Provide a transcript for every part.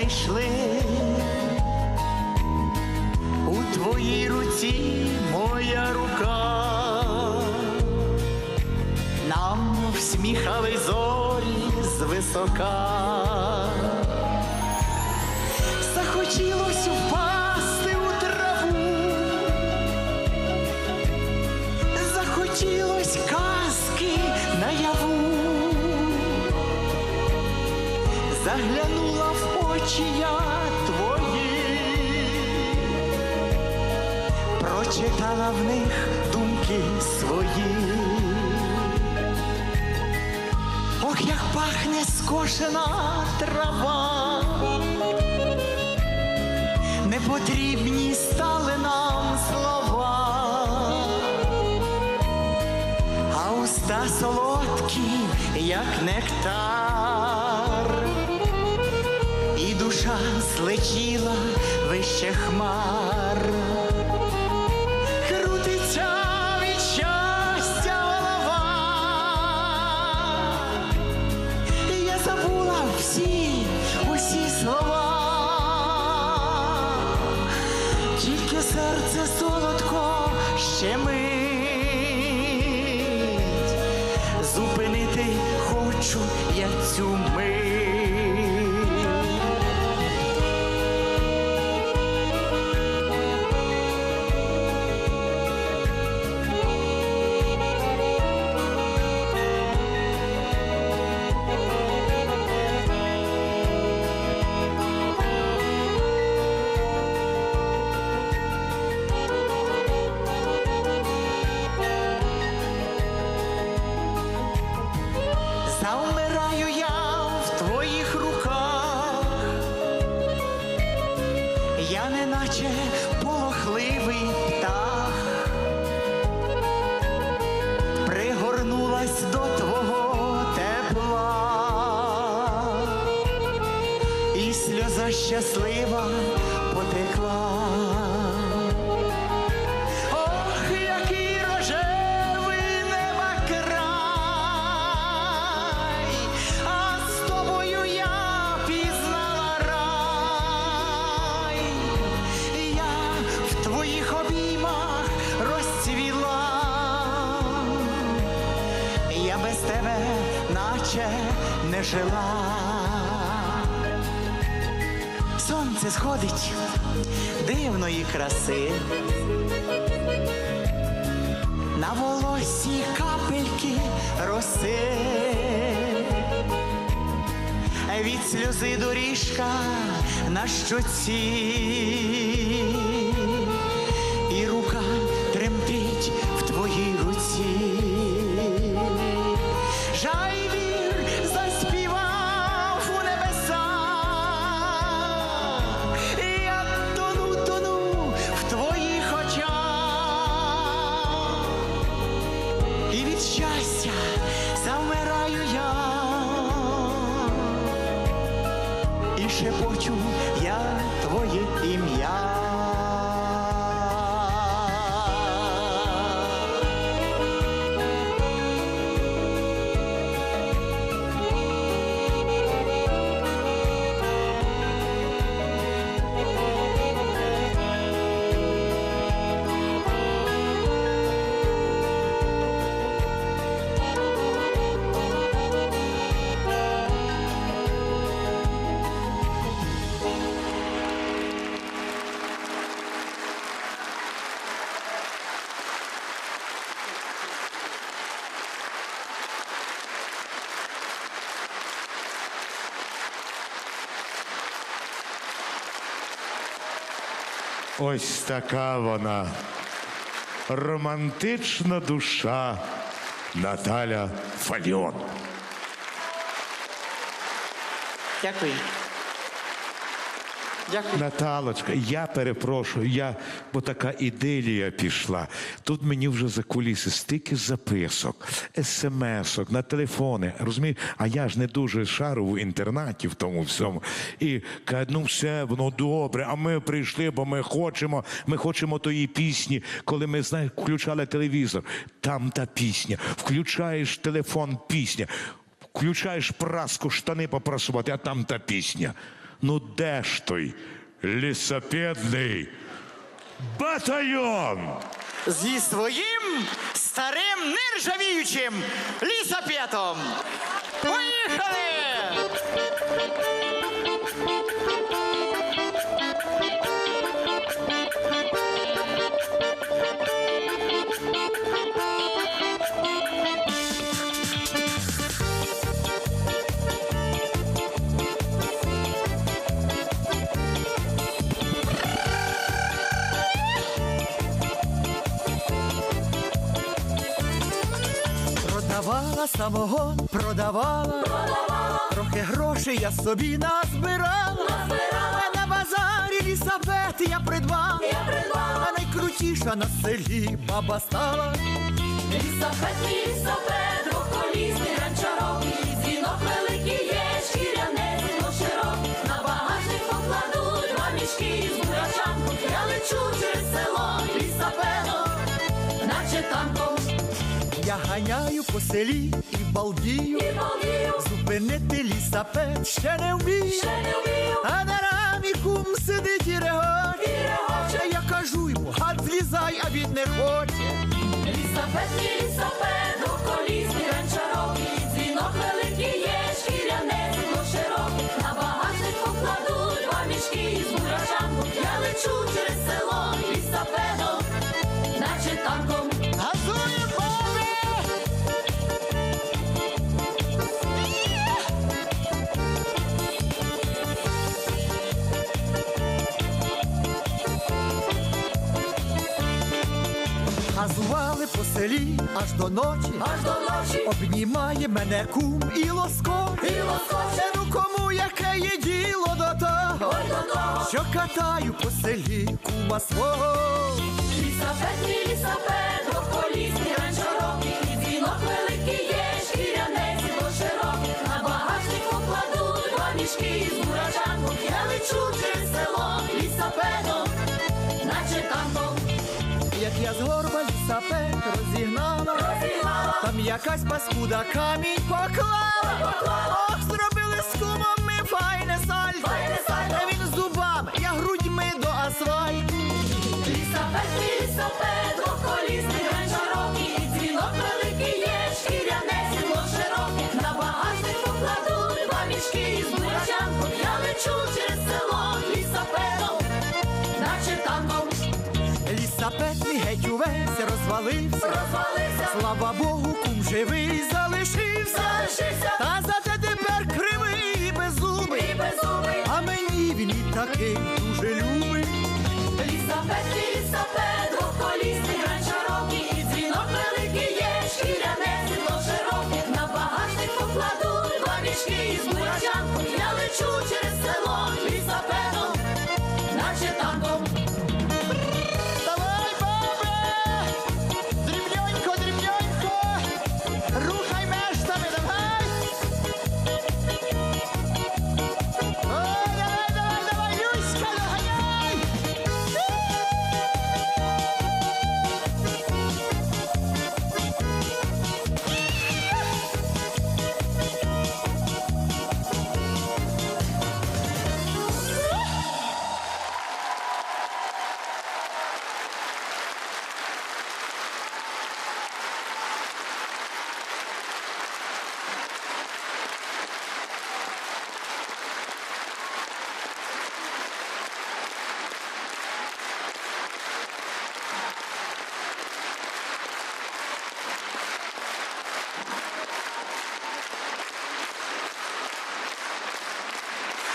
знайшли. У твоїй руці моя рука, нам всміхали зорі звисока. Заглянула в очі я твої, прочитала в них думки свої. Ох, як пахне скошена трава, не потрібні стали нам слова, а уста солодкі, як нектар, душа злетіла вище хмар. Крутиться від щастя голова, я забула всі, усі слова, тільки серце солодко щемить, зупинити хочу я цю мить. Наче не жила. Сонце сходить дивної краси. На волосі капельки роси, від сльози доріжка на щоці, Ось така вона. Романтична душа Наталя Фаліон. Дякую. Дякую. Наталочка, я перепрошую, я, бо така ідилія пішла. Тут мені вже за куліси стільки записок, смс-ок, на телефони. Розумієш, а я ж не дуже шару в інтернаті в тому всьому. І кажуть, ну все, воно добре, а ми прийшли, бо ми хочемо, ми хочемо тої пісні, коли ми знаєш, включали телевізор. Там та пісня. Включаєш телефон, пісня. Включаєш праску, штани попрасувати, а там та пісня. Ну де ж той лісопедний батальйон? Зі своїм старим нержавіючим лісопетом. Поїхали! Продавала продавала, трохи грошей я собі назбирала. А на базарі лісапет я придбала, а найкрутіша на селі баба стала. Лісапет, лісапет, двоколісний гранчарок, і дзвінок великий є, шкіряне зіно широк. На багажник покладуть два мішки з бурячанком. Я лечу через село лісапетом, наче танком Я ганяю по селі балдію, і балдію, зупинити не вмію. ще не вмію. А на рамі кум сидить і регоче. Я кажу йому, гад злізай, а він не хоче. Лісапет, лісапет, двоколісний гранчарок, і дзвінок великий є, шкіряне зіно широк. На багажник покладуть два мішки з бурячанком. Я лечу через село по селі аж до ночі, Аж до ночі обнімає мене кум і лоскоче. І лоскоче. Ну кому яке є діло до того, Ой до того. що катаю по селі кума свого. Лісапет, лісапет, двоколісний гранчарок, і дзвінок великий є, шкіряне зіло широк. На багажник покладуть два мішки з бурячанком. Я лечу через село лісапедом, наче танком. Як я з горба лісапет якась паскуда камінь поклала. Ох, зробили з кумом ми файне сальто. Та він зубами, я грудьми до асфальту. Лісапет, лісапет, двоколісний гранчарок, і дзвінок великий є, шкіряне сідло широке. На багажник покладуть два мішки з бурячанком. Я лечу через село лісапедом, наче танком. Лісапет мій геть увесь розвалився. Розвалився, Слава Богу, живий залишився. залишився Та зате тепер кривий і беззубий. і беззубий. А мені він і такий дуже любий. Лісапет, лісапет, двоколісний широкий, і дзвінок великий є, шкіряне сідло широке. На багажник покладуть два мішки з бурячанком.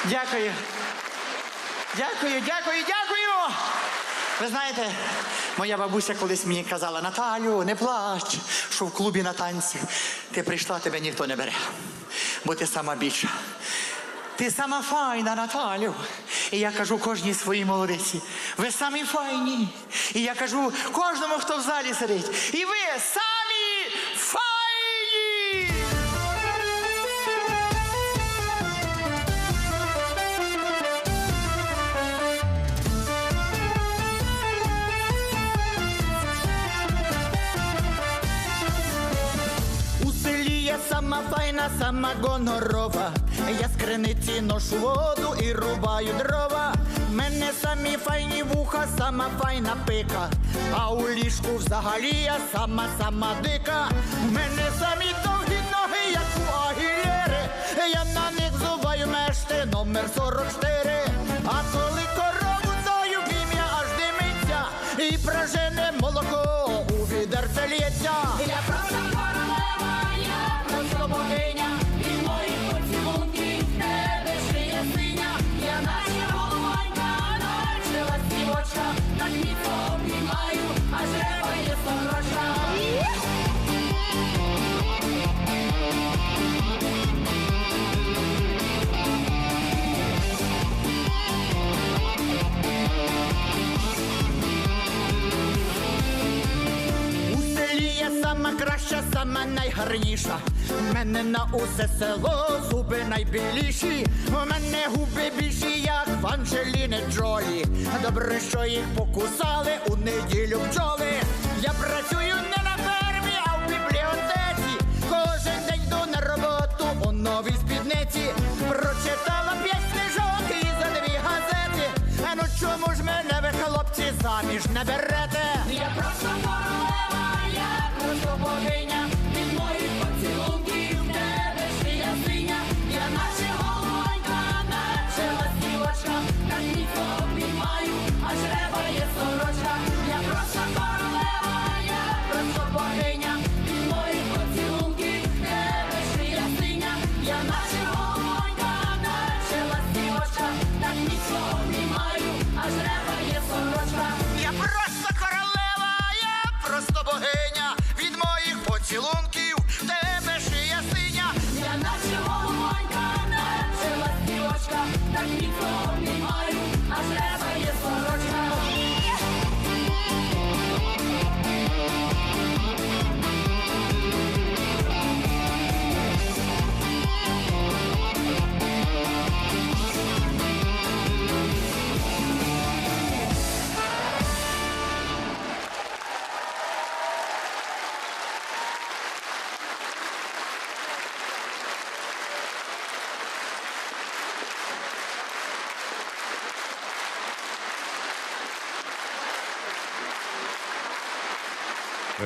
Дякую. Дякую, дякую, дякую. Ви знаєте, моя бабуся колись мені казала, Наталю, не плач, що в клубі на танці. Ти прийшла, тебе ніхто не бере. Бо ти сама більша. Ти сама файна, Наталю. І я кажу кожній своїй молодиці, ви самі файні. І я кажу кожному, хто в залі сидить. І ви самі сама файна, сама гонорова. Я з криниці ношу воду і рубаю дрова. Мене самі файні вуха, сама файна пика. А у ліжку взагалі я сама сама дика. Мене самі довгі ноги, як у агілєри. Я на них зубаю мешти номер 44. Краща, сама найгарніша. В мене на усе село зуби найбіліші. У мене губи більші, як в Анджеліни Джолі. Добре, що їх покусали у неділю бджоли. Я працюю не на фермі, а в бібліотеці. Кожен день йду на роботу у новій спідниці. Прочитала п'ять книжок і за дві газети. А ну чому ж мене ви, хлопці, заміж не берете?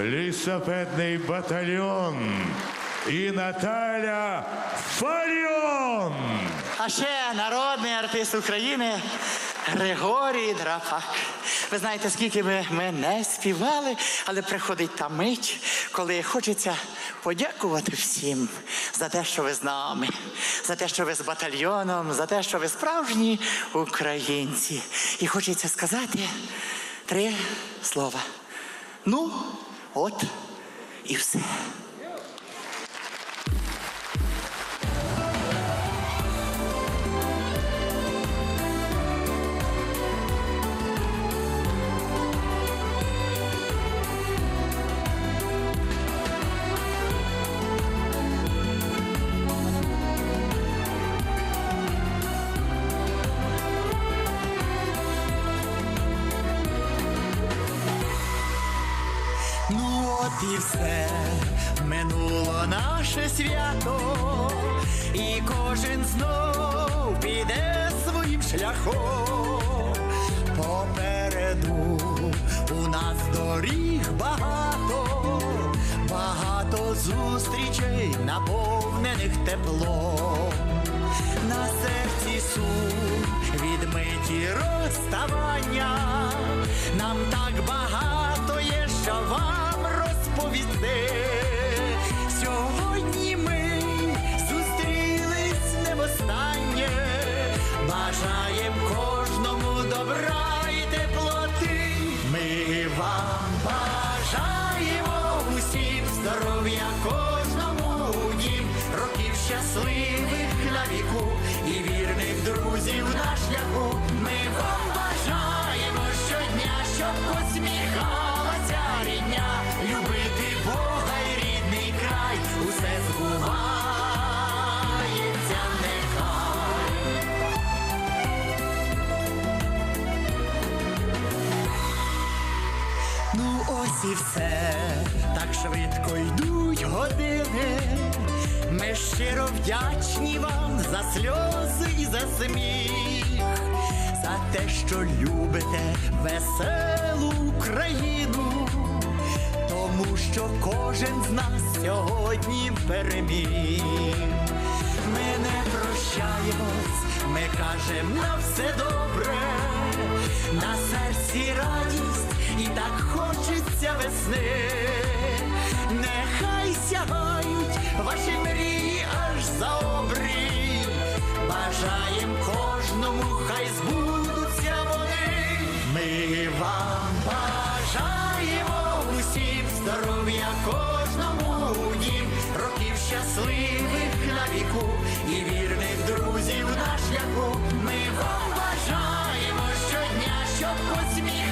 Лісопедний батальйон і Наталя Фаріон. А ще народний артист України Григорій Драпак. Ви знаєте, скільки би ми не співали, але приходить та мить, коли хочеться подякувати всім за те, що ви з нами, за те, що ви з батальйоном, за те, що ви справжні українці. І хочеться сказати три слова. Ну, от і все. І все минуло наше свято, і кожен знов піде своїм шляхом. Попереду у нас доріг багато, багато зустрічей, наповнених теплом. На серці сум відмиті розставання. Нам так багато є, що вам розповісти. Сьогодні і все, так швидко йдуть години. Ми щиро вдячні вам за сльози і за сміх, за те, що любите веселу Україну, тому що кожен з нас сьогодні переміг. Ми не прощаємось, ми кажем на все добре, на серці радість і так хочеться весни. Нехай сягають ваші мрії аж за обрій. Бажаєм кожному, хай збудуться вони. Ми вам бажаємо усім здоров'я кожному дім, років щасливих на віку і вірних друзів на шляху. Ми вам бажаємо щодня, щоб посміхалася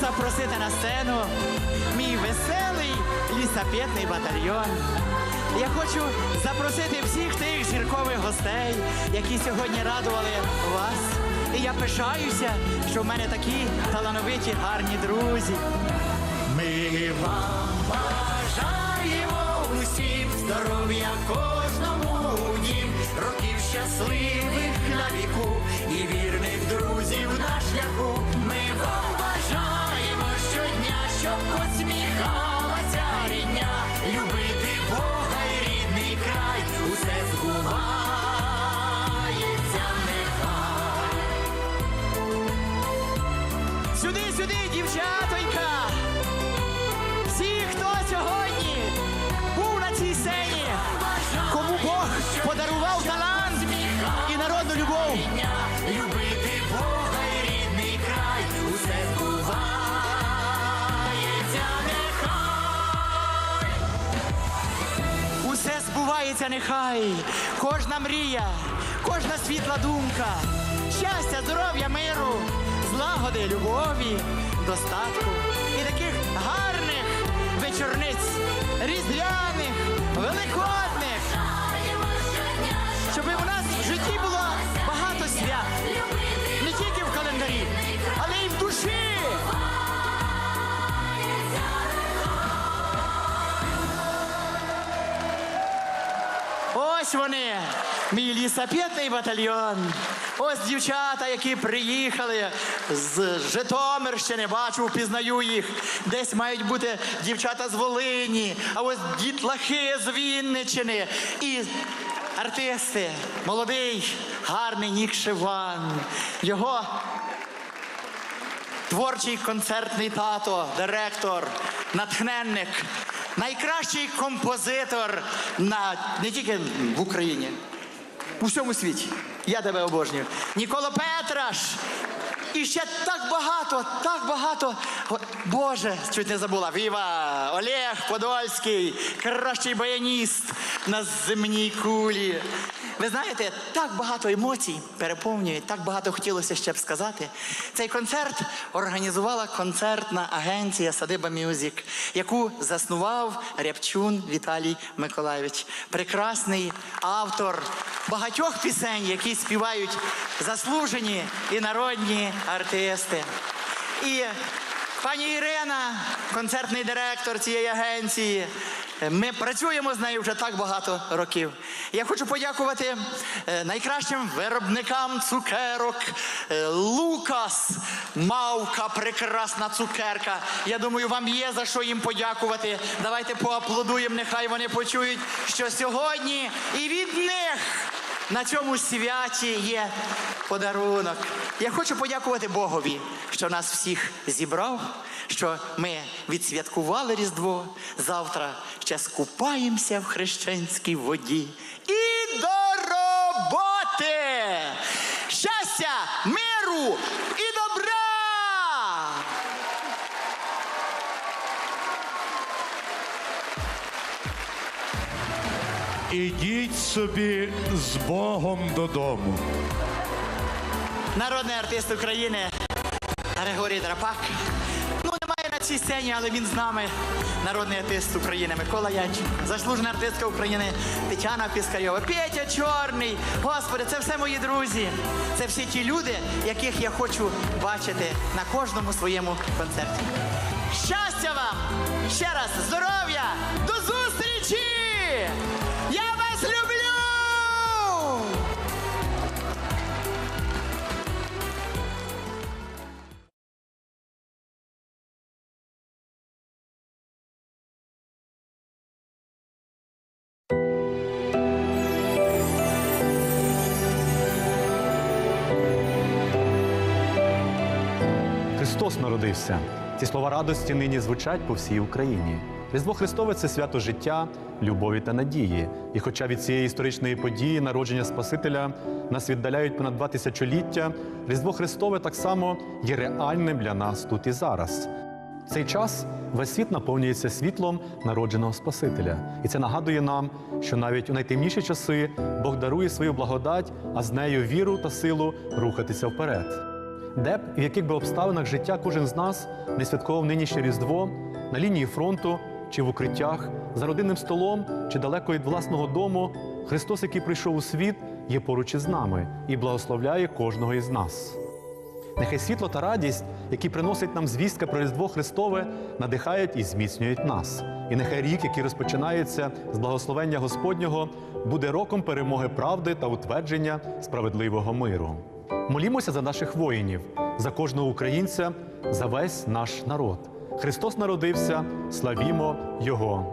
запросити на сцену мій веселий лісапетний батальйон. Я хочу запросити всіх тих зіркових гостей, які сьогодні радували вас. І я пишаюся, що в мене такі талановиті гарні друзі. Ми вам бажаємо усім здоров'я кожному дім, років щасливих на віку і вірних друзів на шляху. Ми вам щоб посміхалася збувається нехай, кожна мрія, кожна світла думка, щастя, здоров'я, миру, злагоди, любові, достатку. І таких гарних вечорниць, різдвяних, великодних, Ось вони, мій лісапетний батальйон. Ось дівчата, які приїхали з Житомирщини, бачу, впізнаю їх. Десь мають бути дівчата з Волині, а ось дітлахи з Вінничини. І артисти, молодий, гарний Нік Шиван. Його творчий концертний тато, директор, натхненник, найкращий композитор на не тільки в Україні, у всьому світі. Я тебе обожнюю. Нікола Петраш. І ще так багато, так багато. Боже, чуть не забула. Віва, Олег Подольський, кращий баяніст на земній кулі. Ви знаєте, так багато емоцій переповнює, так багато хотілося ще б сказати. Цей концерт організувала концертна агенція Садиба Мюзик, яку заснував Рябчун Віталій Миколайович. Прекрасний автор багатьох пісень, які співають заслужені і народні артисти. І пані Ірина, концертний директор цієї агенції. Ми працюємо з нею вже так багато років. Я хочу подякувати е, найкращим виробникам цукерок. Е, Лукас, мавка, прекрасна цукерка. Я думаю, вам є за що їм подякувати. Давайте поаплодуємо, нехай вони почують, що сьогодні і від них на цьому святі є подарунок. Я хочу подякувати Богові, що нас всіх зібрав, що ми відсвяткували Різдво. Завтра ще скупаємося в хрещенській воді. І Ідіть собі з Богом додому. Народний артист України Григорій Драпак. Ну, немає на цій сцені, але він з нами. Народний артист України Микола Янченко, заслужена артистка України Тетяна Піскарьова, Петя Чорний. Господи, це все мої друзі. Це всі ті люди, яких я хочу бачити на кожному своєму концерті. Щастя вам! Ще раз здоров'я! Христос народився. Ці слова радості нині звучать по всій Україні. Різдво Христове це свято життя, любові та надії. І хоча від цієї історичної події народження Спасителя нас віддаляють понад два тисячоліття, Різдво Христове так само є реальним для нас тут і зараз. В цей час весь світ наповнюється світлом народженого Спасителя. І це нагадує нам, що навіть у найтемніші часи Бог дарує свою благодать, а з нею віру та силу рухатися вперед. Де б і в яких би обставинах життя кожен з нас не святкував нинішнє Різдво на лінії фронту чи в укриттях, за родинним столом чи далеко від власного дому, Христос, який прийшов у світ, є поруч із нами і благословляє кожного із нас. Нехай світло та радість, які приносить нам звістка про Різдво Христове, надихають і зміцнюють нас. І нехай рік, який розпочинається з благословення Господнього, буде роком перемоги правди та утвердження справедливого миру. Молімося за наших воїнів, за кожного українця, за весь наш народ. Христос народився, славімо Його!